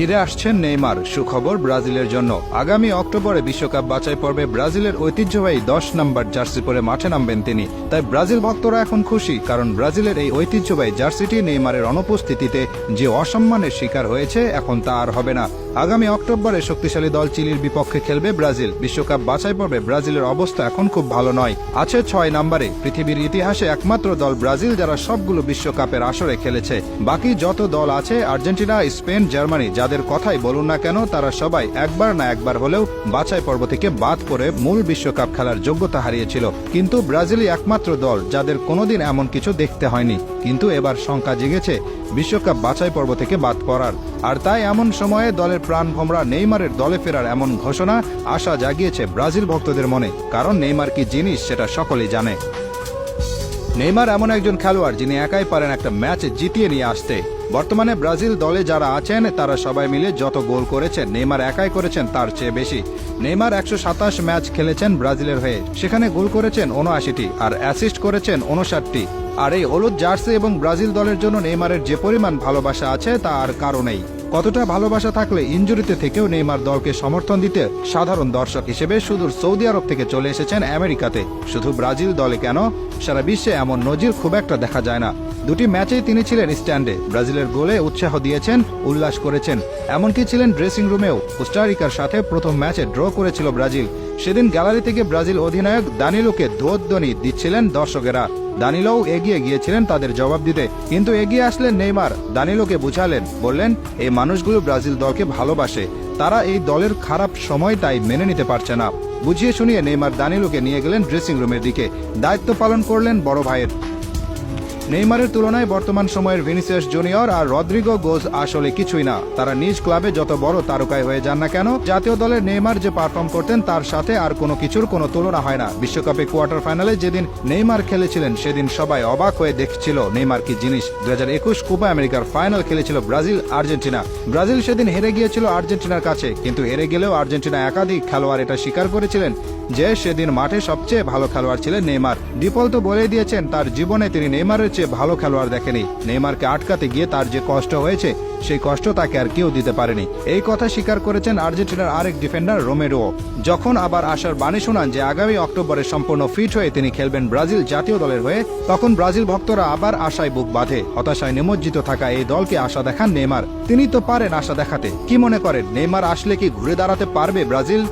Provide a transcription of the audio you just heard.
ফিরে আসছেন নেইমার। সুখবর ব্রাজিলের জন্য। আগামী অক্টোবরে বিশ্বকাপ বাছাই পর্বে ব্রাজিলের ঐতিহ্যবাহী দশ নম্বর জার্সি পরে মাঠে নামবেন তিনি। তাই ব্রাজিল ভক্তরা এখন খুশি, কারণ ব্রাজিলের এই ঐতিহ্যবাহী জার্সিটি নেইমারের অনুপস্থিতিতে যে অসম্মানের শিকার হয়েছে, এখন তা আর হবে না। আগামী অক্টোবরে শক্তিশালী দল চিলির বিপক্ষে খেলবে ব্রাজিল। বিশ্বকাপ বাছাই পর্বে ব্রাজিলের অবস্থা এখন খুব ভালো নয়। আছে ছয় নম্বরে। পৃথিবীর ইতিহাসে একমাত্র দল ব্রাজিল, যারা সবগুলো বিশ্বকাপের আসরে খেলেছে। বাকি যত দল আছে, আর্জেন্টিনা, স্পেন, জার্মানি যাদের কথাই বলুন না কেন, তারা সবাই একবার না একবার হলেও বাছাই পর্ব থেকে বাদ পড়ে মূল বিশ্বকাপ খেলার যোগ্যতা হারিয়েছিল। কিন্তু ব্রাজিলই একমাত্র দল যাদের কোনোদিন এমন কিছু দেখতে হয়নি। কিন্তু এবার শঙ্কা জেগেছে বিশ্বকাপ বাছাই পর্ব থেকে বাদ পড়ার। আর তাই এমন সময়ে দলের প্রাণ ভোমরা নেইমারের দলে ফেরার এমন ঘোষণা আশা জাগিয়েছে ব্রাজিল ভক্তদের মনে। কারণ নেইমার কি জিনিস সেটা সকলেই জানে। নেইমার এমন একজন খেলোয়াড় যিনি একাই পারেন একটা ম্যাচ জিতিয়ে নিয়ে আসতে। বর্তমানে ব্রাজিল দলে যারা আছেন, তারা সবাই মিলে যত গোল করেছেন, নেইমার একাই করেছেন, তার চেয়ে বেশি। নেইমার একশো সাতাশ ম্যাচ খেলেছেন ব্রাজিলের হয়ে। সেখানে গোল করেছেন উনআশিটি আর অ্যাসিস্ট করেছেন উনষাটটি আর এই হলুদ জার্সি এবং ব্রাজিল দলের জন্য নেইমারের যে পরিমাণ ভালোবাসা আছে, তা আর কারণেই কতটা ভালোবাসা থাকলে ইঞ্জুরিতে থেকেও নেইমার দলকে সমর্থন দিতে সাধারণ দর্শক হিসেবে সুদূর সৌদি আরব থেকে চলে এসেছেন আমেরিকাতে। শুধু ব্রাজিল দলে কেন? সারা বিশ্বে এমন নজির খুব একটা দেখা যায় না। দুটি ম্যাচেই তিনি ছিলেন স্ট্যান্ডে। ব্রাজিলের গোলে উৎসাহ দিয়েছেন, উল্লাস করেছেন। এমনকি ছিলেন ড্রেসিং রুমেও কোস্টারিকার সাথে প্রথম ম্যাচে ড্র করেছিল ব্রাজিল। সেদিন গ্যালারি থেকে ব্রাজিল অধিনায়ক দানিলোকে ধ্বনি দিচ্ছিলেন দর্শকেরা। দানিলোও এগিয়ে গিয়েছিলেন তাদের জবাব দিতে। কিন্তু এগিয়ে আসলেন নেইমার। দানিলোকে বুঝালেন, বললেন, এই মানুষগুলো ব্রাজিল দলকে ভালোবাসে। তারা এই দলের খারাপ সময়টাই মেনে নিতে পারছে না। বুঝিয়ে শুনিয়ে নেইমার দানিলোকে নিয়ে গেলেন ড্রেসিং রুমের দিকে। দায়িত্ব পালন করলেন বড় ভাইয়ের। নেইমারের তুলনায় বর্তমান সময়ের ভিনিসিয়াস জুনিয়র আর রদ্রিগো গোজ আসলে কিছুই না। তারা নিজ ক্লাবে যত বড় তারকায় হয়ে যান না কেন, জাতীয় দলের নেইমার যে পারফর্ম করতেন তার সাথে আর কোনো কিছুর কোনো তুলনা হয় না। বিশ্বকাপে কোয়ার্টার ফাইনালে যেদিন নেইমার খেলেছিলেন, সেদিন সবাই অবাক হয়ে দেখছিল নেইমার কি জিনিস। দু হাজার একুশ কোপা আমেরিকার ফাইনাল খেলেছিল ব্রাজিল, আর্জেন্টিনা। ব্রাজিল সেদিন হেরে গিয়েছিল আর্জেন্টিনার কাছে, কিন্তু হেরে গেলেও আর্জেন্টিনা একাধিক খেলোয়াড় এটা স্বীকার করেছিলেন যে সেদিন মাঠে সবচেয়ে ভালো খেলোয়াড় ছিলেন নেইমার। ডিপল তো বলে দিয়েছেন, তার জীবনে তিনি নেইমারের চেয়ে ভালো খেলোয়াড় দেখেনি। নেইমারকে আটকাতে গিয়ে তার যে কষ্ট হয়েছে, সেই কষ্ট তাকে আর কেউ দিতে পারেনি। এই কথা স্বীকার করেছেন আর্জেন্টিনার আরেক ডিফেন্ডার রোমেরো। যখন আবার আসার বাণী শোনান যে আগামী অক্টোবরে সম্পূর্ণ ফিট হয়ে তিনি খেলবেন ব্রাজিল জাতীয় দলের হয়ে, তখন ব্রাজিল ভক্তরা আবার আশায় বুক বাঁধে, হতাশায় নিমজ্জিত থাকা এই দলকে আশা দেখান নেইমার। তিনি তো পারেন আশা দেখাতে। কি মনে করেন, নেইমার আসলে কি ঘুরে দাঁড়াতে পারবে ব্রাজিল?